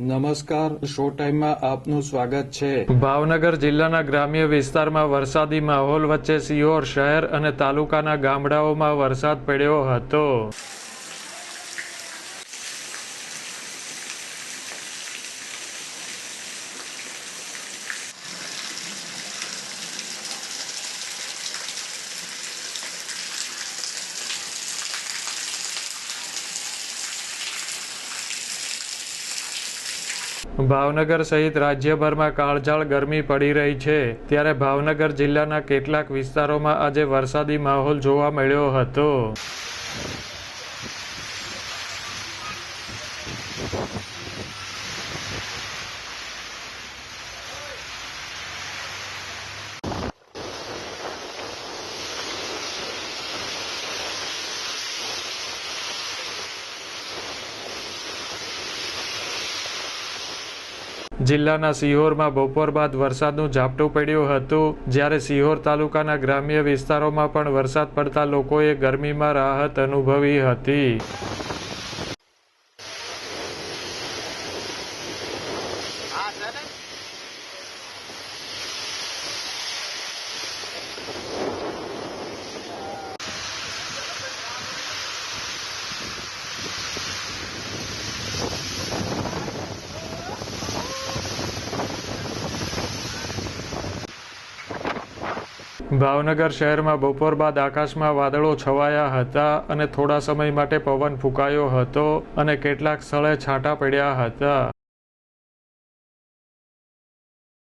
નમસ્કાર શો ટાઈમમાં આપનું સ્વાગત છે. ભાવનગર જિલ્લાના ગ્રામ્ય વિસ્તારમાં વરસાદી માહોલ વચ્ચે સિહોર શહેર અને તાલુકાના ગામડાઓમાં વરસાદ પડ્યો હતો. ભાવનગર સહિત રાજ્યભરમાં કાળઝાળ ગરમી પડી રહી છે. ત્યારે ભાવનગર જિલ્લાના કેટલાક વિસ્તારોમાં આજે વરસાદી માહોલ જોવા મળ્યો હતો. જિલ્લાના સિહોરમાં બપોર બાદ વરસાદનું ઝાપટું પડ્યું હતું. જ્યારે સિહોર તાલુકાના ગ્રામ્ય વિસ્તારોમાં પણ વરસાદ પડતા લોકોએ ગરમીમાં રાહત અનુભવી હતી. ભાવનગર શહેરમાં બપોર બાદ આકાશમાં વાદળો છવાયા હતા અને થોડા સમય માટે પવન ફૂંકાયો હતો અને કેટલાક સ્થળે છાંટા પડ્યા હતા.